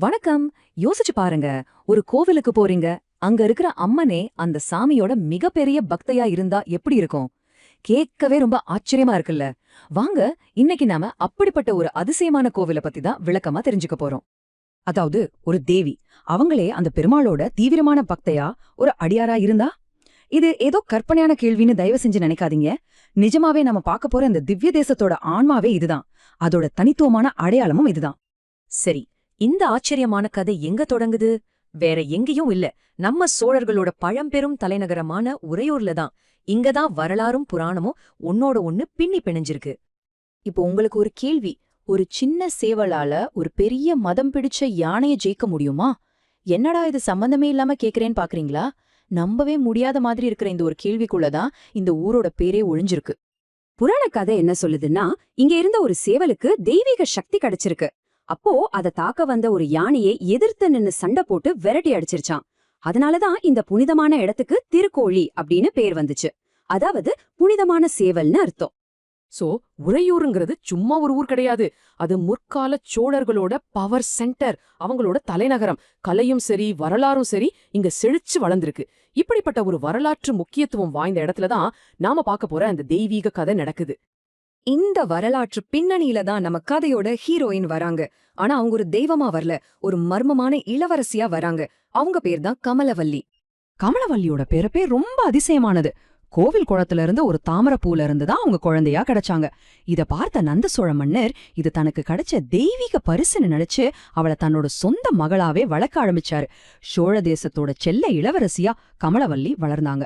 வணக்கம். யோசிச்சு பாருங்க. ஒரு கோவிலுக்கு போறீங்க. அங்க இருக்கிற அம்மனே அந்த சாமியோட மிகப்பெரிய பக்தையா இருந்தா எப்படி இருக்கும்? கேட்கவே ரொம்ப ஆச்சரியமா இருக்குல்ல. வாங்க இன்னைக்கு நாம அப்படிப்பட்ட ஒரு அதிசயமான கோவிலை பத்தி தான் விளக்கமா தெரிஞ்சுக்க போறோம். அதாவது ஒரு தேவி. அவங்களே அந்த பெருமாளோட தீவிரமான பக்தையா ஒரு அடியாரா இருந்தா? இது ஏதோ கற்பனையான கேள்வின்னு தயவு செஞ்சு நினைக்காதீங்க. நிஜமாவே நம்ம பார்க்க போற இந்த திவ்ய தேசத்தோட ஆன்மாவே இதுதான். அதோட தனித்துவமான அடையாளமும் இதுதான். சரி இந்த ஆச்சரியமான கதை எங்க தொடங்குது? வேற எங்கேயும் இல்ல. நம்ம சோழர்களோட பழம்பெரும் தலைநகரமான உறையூர்ல தான். இங்கதான் வரலாறும் புராணமும் ஒன்னோட ஒன்னு பின்னி பிணைஞ்சிருக்கு. இப்போ உங்களுக்கு ஒரு கேள்வி. ஒரு சின்ன சேவலால ஒரு பெரிய மதம் பிடிச்ச யானைய ஜெயிக்க முடியுமா? என்னடா இது சம்பந்தமே இல்லாம கேக்குறேன்னு பாக்குறீங்களா? நம்பவே முடியாத மாதிரி இருக்கிற இந்த ஒரு கேள்விக்குள்ளதான் இந்த ஊரோட பேரே ஒழிஞ்சிருக்கு. புராண கதை என்ன சொல்லுதுன்னா இங்க இருந்த ஒரு சேவலுக்கு தெய்வீக சக்தி கிடைச்சிருக்கு. அப்போ அத தாக்க வந்த ஒரு யானையை எதிர்த்து நின்னு சண்டை போட்டு விரட்டி அடிச்சிருச்சான். அதனாலதான் இந்த புனிதமான இடத்துக்கு திருக்கோழி அப்படின்னு பேர் வந்துச்சு. அதாவது புனிதமான சேவல்னு அர்த்தம். சோ உறையூருங்கிறது சும்மா ஒரு ஊர் கிடையாது. அது முற்கால சோழர்களோட பவர் சென்டர் அவங்களோட தலைநகரம். கலையும் சரி வரலாறும் சரி இங்க செழிச்சு வளர்ந்திருக்கு. இப்படிப்பட்ட ஒரு வரலாற்று முக்கியத்துவம் வாய்ந்த இடத்துல தான் நாம பார்க்க போற அந்த தெய்வீக கதை நடக்குது. இந்த வரலாற்று பின்னணியில தான் நம்ம கதையோட ஹீரோயின் வராங்க. ஆனா அவங்க ஒரு தெய்வமா வரல. ஒரு மர்மமான இளவரசியா வராங்க. அவங்க பேர் தான் கமலவல்லி. கமலவல்லியோட பிறப்பே ரொம்ப அதிசயமானது. கோவில் குளத்துல இருந்து ஒரு தாமரப்பூல இருந்து தான் அவங்க குழந்தையா கிடைச்சாங்க. இத பார்த்த நந்த சோழ மன்னர் இது தனக்கு கிடைச்ச தெய்வீக பரிசுன்னு நினைச்சு அவளை தன்னோட சொந்த மகளாவே வளர்க்க ஆரம்பிச்சாரு. சோழ தேசத்தோட செல்ல இளவரசியா கமலவல்லி வளர்ந்தாங்க.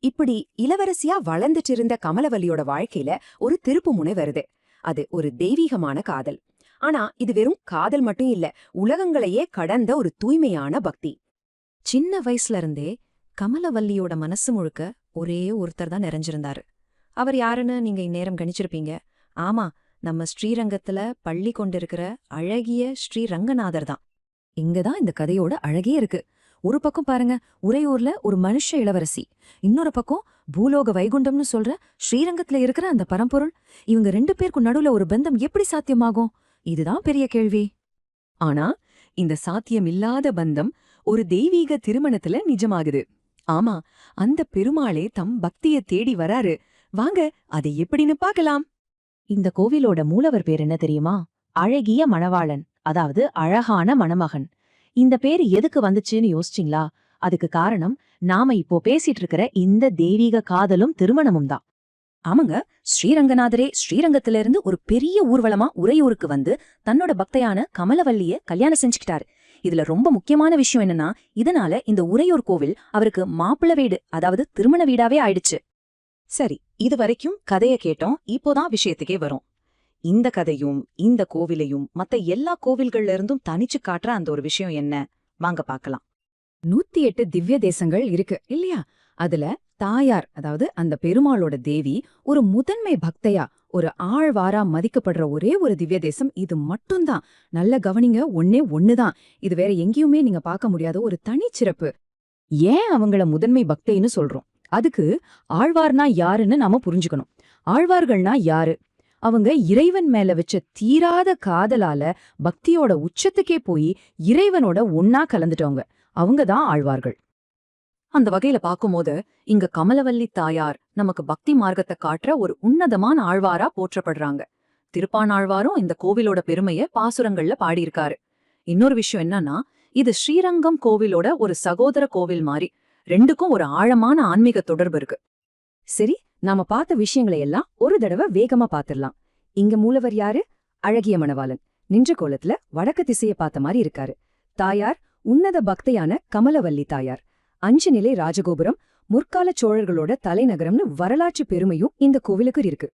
இப்படி இளவரசியா வளர்ந்துட்டு இருந்த கமலவல்லியோட வாழ்க்கையில ஒரு திருப்பு முனை வருது. அது ஒரு தெய்வீகமான காதல். ஆனா இது வெறும் காதல் மட்டும் இல்ல உலகங்களையே கடந்த ஒரு தூய்மையான பக்தி. சின்ன வயசுல இருந்தே கமலவல்லியோட மனசு முழுக்க ஒரே ஒருத்தர் தான் நிறைஞ்சிருந்தாரு. அவர் யாருன்னு நீங்க இந்நேரம் கணிச்சிருப்பீங்க. ஆமா நம்ம ஸ்ரீரங்கத்துல பள்ளி கொண்டிருக்கிற அழகிய ஸ்ரீரங்கநாதர் தான். இங்கதான் இந்த கதையோட அழகே இருக்கு. ஒரு பக்கம் பாருங்க உறையூர்ல ஒரு மனுஷ இளவரசி. இன்னொரு பக்கம் பூலோக வைகுண்டம்னு சொல்ற ஸ்ரீரங்கத்துல இருக்கிற அந்த பரம்பொருள். இவங்க ரெண்டு பேருக்கும் நடுவுல ஒரு பந்தம் எப்படி சாத்தியமாகும்? இதுதான் பெரிய கேள்வி. ஆனா இந்த சாத்தியம் இல்லாத பந்தம் ஒரு தெய்வீக திருமணத்துல நிஜமாகுது. ஆமா அந்த பெருமாளே தம் பக்திய தேடி வராரு. வாங்க அதை எப்படின்னு பார்க்கலாம். இந்த கோவிலோட மூலவர் பேர் என்ன தெரியுமா? அழகிய மணவாளன் அதாவது அழகான மணமகன். இந்த பேரு எதுக்கு வந்துச்சுன்னு யோசிச்சிங்களா? அதுக்கு காரணம் நாம இப்போ பேசிட்டு இருக்கிற இந்த தெய்வீக காதலும் திருமணமும் தான். ஆமாங்க ஸ்ரீரங்கநாதரே ஸ்ரீரங்கத்துல இருந்து ஒரு பெரிய ஊர்வலமா உறையூருக்கு வந்து தன்னோட பக்தையான கமலவல்லிய கல்யாணம் செஞ்சுக்கிட்டாரு. இதுல ரொம்ப முக்கியமான விஷயம் என்னன்னா இதனால இந்த உறையூர் கோவில் அவருக்கு மாப்பிள்ள வீடு அதாவது திருமண வீடாவே ஆயிடுச்சு. சரி இது வரைக்கும் கதைய கேட்டோம் இப்போதான் விஷயத்துக்கே வரும். இந்த கதையும் இந்த கோவிலையும் மத்த எல்லா கோவில்கள்ல இருந்தும் தனிச்சு காட்டுற அந்த ஒரு விஷயம் என்ன? வாங்க பார்க்கலாம் நூத்தி எட்டு திவ்ய தேசங்கள் இருக்கு இல்லையா? அதுல தாயார் அதாவது அந்த பெருமாளோட தேவி ஒரு முதன்மை பக்தையா ஒரு ஆழ்வாரா மதிக்கப்படுற ஒரே ஒரு திவ்ய தேசம் இது மட்டும்தான். நல்ல கவனிங்க ஒன்னே ஒண்ணுதான். இது வேற எங்கேயுமே நீங்க பார்க்க முடியாத ஒரு தனிச்சிறப்பு. ஏன் அவங்கள முதன்மை பக்தைன்னு சொல்றோம்? அதுக்கு ஆழ்வார்னா யாருன்னு நாம புரிஞ்சுக்கணும். ஆழ்வார்கள்னா யாரு? அவங்க இறைவன் மேல வச்ச தீராத காதலால பக்தியோட உச்சத்துக்கே போய் இறைவனோட ஒன்னா கலந்துட்டவங்க. அவங்க தான் ஆழ்வார்கள். அந்த வகையில பாக்கும்போது இங்க கமலவல்லி தாயார் நமக்கு பக்தி மார்க்கத்தை காட்டுற ஒரு உன்னதமான ஆழ்வாரா போற்றப்படுறாங்க. திருப்பானாழ்வாரும் இந்த கோவிலோட பெருமைய பாசுரங்கள்ல பாடியிருக்காரு. இன்னொரு விஷயம் என்னன்னா இது ஸ்ரீரங்கம் கோவிலோட ஒரு சகோதர கோவில் மாதிரி ரெண்டுக்கும் ஒரு ஆழமான ஆன்மீக தொடர்பு இருக்கு. சரி நாம பார்த்த விஷயங்களை எல்லாம் ஒரு தடவை வேகமா பாத்திரலாம் இங்க மூலவர் யாரு? அழகிய மணவாளன். நின்ற கோலத்துல வடக்கு திசைய பார்த்த மாதிரி இருக்காரு. தாயார் உன்னத பக்தையான கமலவல்லி தாயார். அஞ்சு நிலை ராஜகோபுரம் முற்கால சோழர்களோட தலைநகரம்னு வரலாற்று பெருமையும் இந்த கோவிலுக்கு இருக்கு.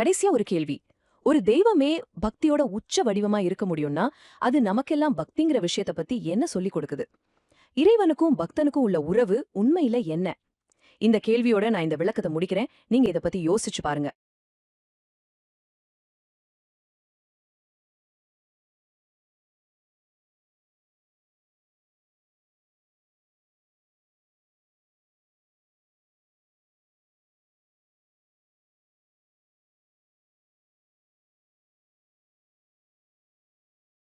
கடைசியா ஒரு கேள்வி. ஒரு தெய்வமே பக்தியோட உச்ச வடிவமா இருக்க முடியும்னா அது நமக்கெல்லாம் பக்திங்கிற விஷயத்த பத்தி என்ன சொல்லிக் கொடுக்குது? இறைவனுக்கும் பக்தனுக்கும் உள்ள உறவு உண்மையில என்ன? இந்த கேள்வியோட நான் இந்த விளக்கத்தை முடிக்கிறேன். நீங்க இத பத்தி யோசிச்சு பாருங்க.